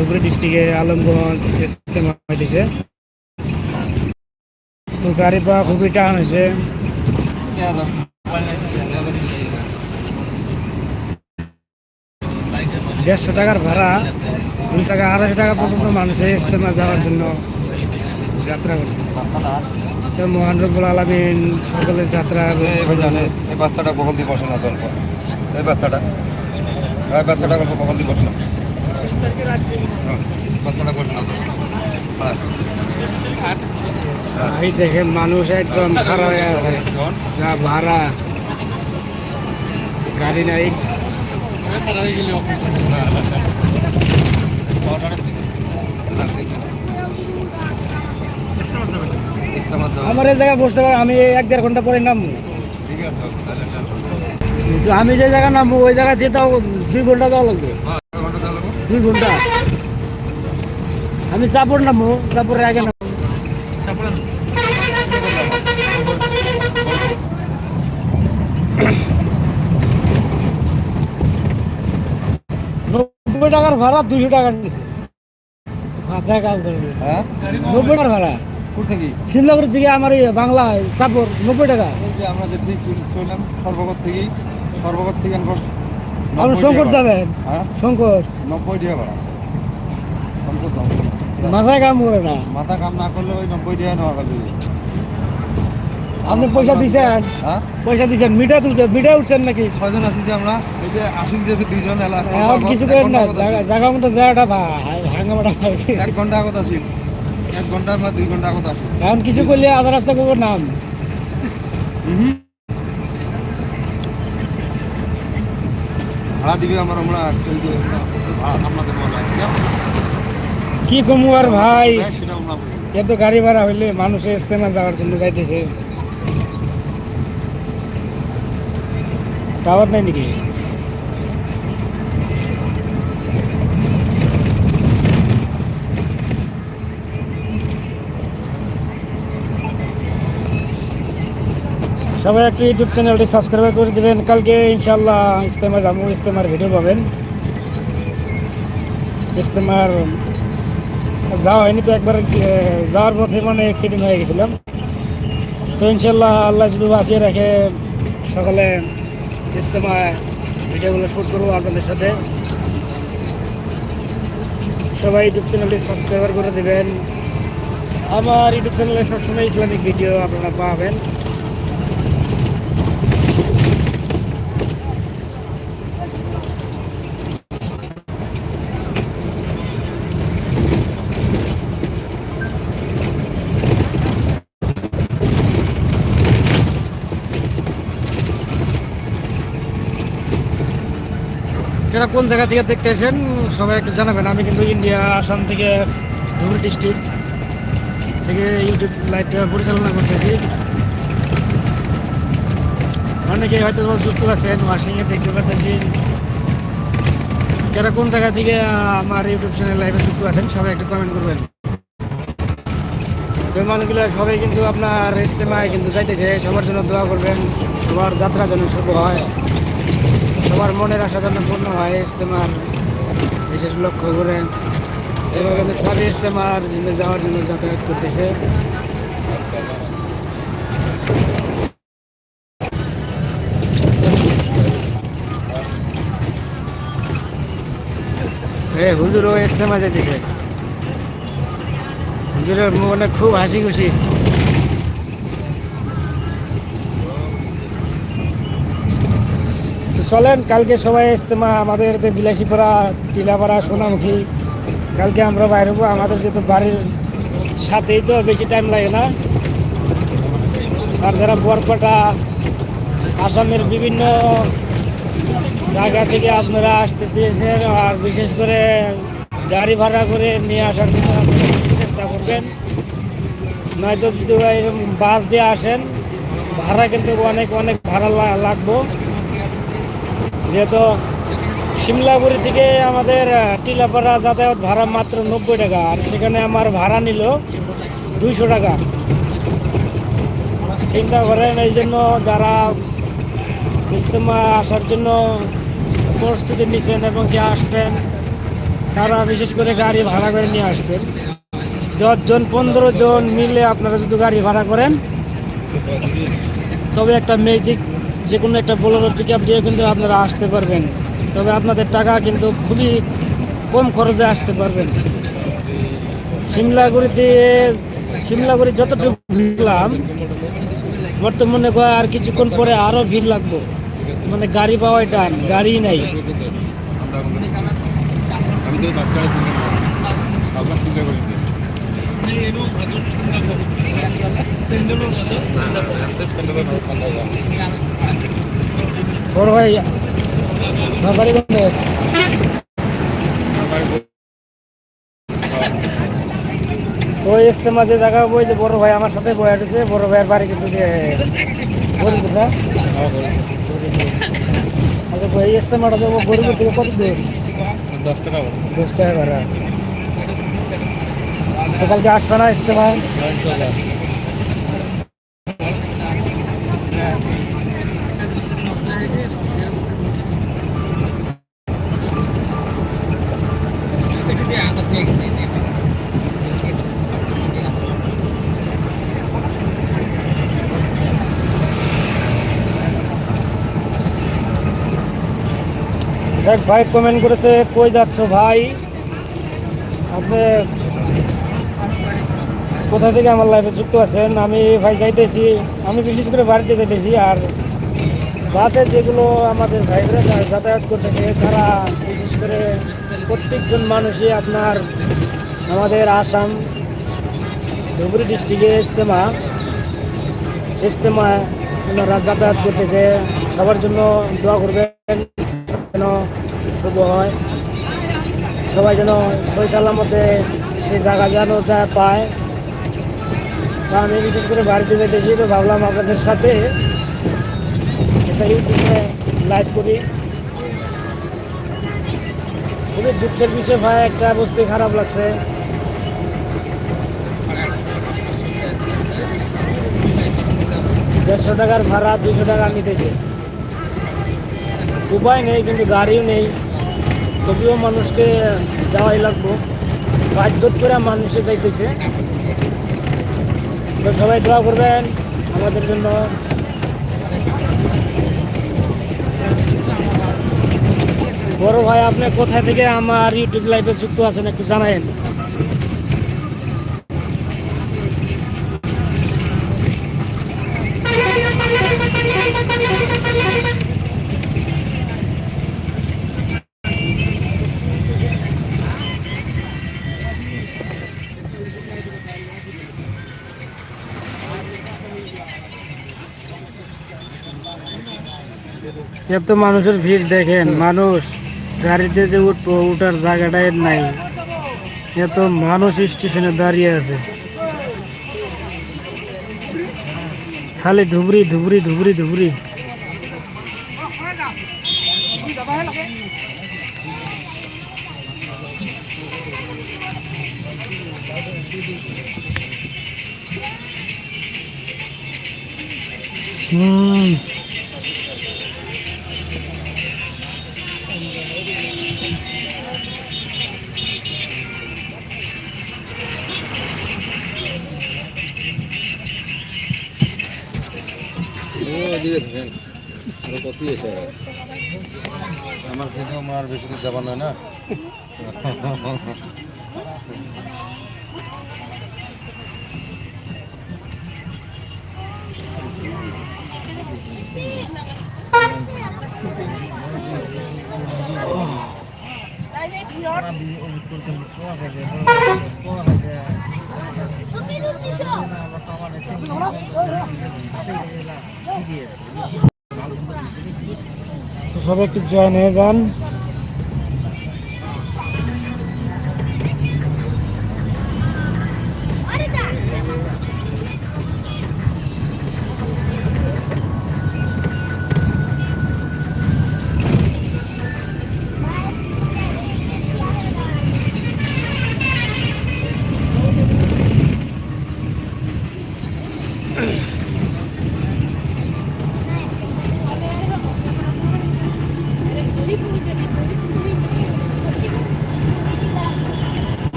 ধুবড়ি ডিস্ট্রিক্টে আলমগঞ্জ হইতেছে তো গাড়ি পাওয়া খুবই টান হয়েছে। দেড়শো টাকার ভাড়া, দুই টাকা আড়াইশো টাকা পর্যন্ত মানুষের ইস্তেমা যাওয়ার জন্য যাত্রা করছে। তো মহান আলমিন সকলের যাত্রা এই বাচ্চাটা বহল দিয়ে বসে না এই বাচ্চাটা এই বাচ্চাটা বহল দিয়ে বসে না। হ্যাঁ, না হ্যাঁ। এই দেখেন মানুষ একদম খারাপ হয়ে আছে। যা ভাড়া। গাড়ি নাই। আমার এই জায়গায় বসতে পারে আমি এক দেড় ঘণ্টা পরে নামবো। আমি যে জায়গায় নামবো ওই জায়গায় যেতে দুই ঘণ্টা যাওয়া লাগবে। চালাবো? দুই ঘণ্টা? আমি চাপর নামবো চাপরের আগে নামবো নব্বই টাকার ভাড়া দুশো টাকা নিয়েছে মাথায় কাজ করবে হ্যাঁ? নব্বই টাকার ভাড়া। কোথা দিকে আমার বাংলা চাপর নব্বই টাকা। আমরা যে চললাম সর্বগত থেকেই সর্বগত থেকে শঙ্কর যাবেন। হ্যাঁ? শঙ্কর। নব্বই টাকা ভাড়া। শঙ্কর যাব কাম করে না? মাথা কাম না করলে ওই নব্বই টাকা নেওয়া হবে। আপনি পয়সা হ্যাঁ? পয়সা দিচ্ছেন মিটা তুলছেন? মিটা উঠছেন নাকি? ছয়জন আছি যে আমরা। এই যে আশিক যে দুইজন এলা কিছু করেন না। জায়গা- মতো জায়গাটা হাঙ্গামাটা খাইছে এক ঘণ্টা আগত আসি এক ঘণ্টা বা দুই ঘণ্টা আগত আসি এখন কিছু করলে আধা রাস্তা করব নাম। ভাড়া দিবে আমার আমরা আপনাদের কি কমু আর ভাই? আমরা এত গাড়ি ভাড়া হইলে মানুষের ইস্তেমা যাওয়ার জন্য যাইতেছে। টাওয়ার নাই নাকি? সবাই একটু ইউটিউব চ্যানেলটি সাবস্ক্রাইব করে দিবেন। কালকে ইনশাল্লাহ ইস্তেমা যাব ইস্তেমার ভিডিও পাবেন। ইস্তেমার যাওয়া হয়নি তো একবার যাওয়ার পথে মানে অ্যাক্সিডেন্ট হয়ে গেছিলাম। তো ইনশাল্লাহ আল্লাহ যদি বাঁচিয়ে রাখে, সকালে ইস্তেমা ভিডিওগুলো শ্যুট করব আপনাদের সাথে। সবাই ইউটিউব চ্যানেলটি সাবস্ক্রাইবার করে দেবেন। আমার ইউটিউব চ্যানেলে সবসময় ইসলামিক ভিডিও আপনারা পাবেন। এরা কোন জায়গা থেকে দেখতেছেন সবাই একটু জানাবেন। আমি কিন্তু ইন্ডিয়া, আসাম থেকে ধুবড়ি ডিস্ট্রিক্ট থেকে ইউটিউব লাইভটা পরিচালনা করতেছি। অনেকে হয়তো যুক্ত আছেন, ওয়াশিংয়ে দেখতে পারতেছি। যারা কোন জায়গা থেকে আমার ইউটিউব চ্যানেল লাইভে যুক্ত আছেন, সবাই একটু কমেন্ট করবেন। তো মানুষগুলো সবাই কিন্তু আপনার ইস্তেমায় কিন্তু যাইতেছে, সবার জন্য দোয়া করবেন, সবার যাত্রা যেন শুভ হয়। সবার মনের আশা যেন পূর্ণ হয় ইস্তেমার বিশেষ লক্ষ্য করে। এবার কিন্তু সবই ইস্তেমার জন্য যাওয়ার জন্য যাতায়াত করতেছে। এ হুজুরও ইস্তেমা যেতেছে হুজুরের মনে খুব হাসি খুশি। চলেন, কালকে সবাই ইস্তেমা আমাদের যে বিলাসীপাড়া, টিলাপাড়া, সোনামুখী, কালকে আমরা বাইরে হব। আমাদের যেহেতু বাড়ির সাথেই তো বেশি টাইম লাগে না। আর যারা বরপাটা, আসামের বিভিন্ন জায়গা থেকে আপনারা আসতে দিয়েছেন, আর বিশেষ করে গাড়ি ভাড়া করে নিয়ে আসার জন্য চেষ্টা করবেন। নয়তো যদি এরকম বাস দিয়ে আসেন, ভাড়া কিন্তু অনেক অনেক ভাড়া লাগবো। যেহেতু সিমলাগুড়ি থেকে আমাদের টিলাপাড়া যাতায়াত ভাড়া মাত্র নব্বই টাকা, আর সেখানে আমার ভাড়া নিল দুইশো টাকা। চিন্তা করেন, এই জন্য যারা ইস্তেমা আসার জন্য প্রস্তুতি নিচ্ছেন এবং কি আসবেন, তারা বিশেষ করে গাড়ি ভাড়া করে নিয়ে আসবেন। দশজন, পনেরো জন মিলে আপনারা যদি গাড়ি ভাড়া করেন, তবে একটা ম্যাজিক যে কোনো একটা বোলেরো পিক আপ দিয়ে কিন্তু আপনারা আসতে পারবেন। তবে আপনাদের টাকা কিন্তু খুবই কম খরচে আসতে পারবেন। সিমলাগুড়িতে, সিমলাগুড়ি যতটুকু ভিড়লাম বর্তমানে আর কিছুক্ষণ পরে আরও ভিড় লাগবো। মানে গাড়ি পাওয়াই টান গাড়ি নাই। আমি তো বাচ্চারা বাড়ি কোথায়? ওই ইস্তেমা যে জায়গা ওই যে বড় ভাই আমার সাথে বয়ে উঠেছে। বড় ভাইয়ের বাড়ি কিন্তু গরিব না? আচ্ছা ওই ইস্তেমাটা দেবো গরিবের থেকে কত দূর? দশ টাকা দশ টাকা ভাড়া। কালকে আসবে না ইস্তেমায় দেখ ভাই কমেন্ট করেছে কই যাচ্ছ ভাই? আপনি কোথা থেকে আমার লাইফে যুক্ত আছেন? আমি ভাই যাইতেছি, আমি বিশেষ করে বাড়িতে যাইতেছি আর বাসে যেগুলো আমাদের ভাইরা যাতায়াত করতেছে, তারা বিশেষ করে প্রত্যেকজন মানুষই আপনার আমাদের আসাম, ধুবড়ি ডিস্ট্রিক্টে ইস্তেমা ইস্তেমা ওনারা যাতায়াত করতেছে। সবার জন্য দোয়া করবেন যেন শুভ হয়। সবাই যেন সই সালামতে সে জায়গা যেন যা পায়। তা আমি বিশেষ করে বাড়িতে যেতেছি তো ভাবলাম আপনাদের সাথে একটা ইউটিউবে লাইভ করি। খুবই দুঃখের বিষয় ভাই, একটা বস্তু খারাপ লাগছে। দেড়শো টাকার ভাড়া দুশো টাকা নিতেছে। উপায় নেই, কিন্তু গাড়িও নেই। তবুও মানুষকে যাওয়াই লাগবো। বাধ্য করে মানুষে চাইতেছে সবাই দোয়া করবেন আমাদের জন্য। বড় ভাই, আপনি কোথা থেকে আমার ইউটিউব লাইভে যুক্ত আছেন একটু জানায়েন। এত মানুষের ভিড় দেখেন, মানুষ গাড়িতে যে উঠবো, উঠার জায়গাটাই নাই। এত মানুষ স্টেশনে দাঁড়িয়ে আছে। খালি ধুবড়ি ধুবড়ি ধুবড়ি ধুবড়ি। হুম। আমার কিন্তু আমার আর বেশি দূর যাবার নয় না? তো সবাই একটু জয়েন হয়ে যান।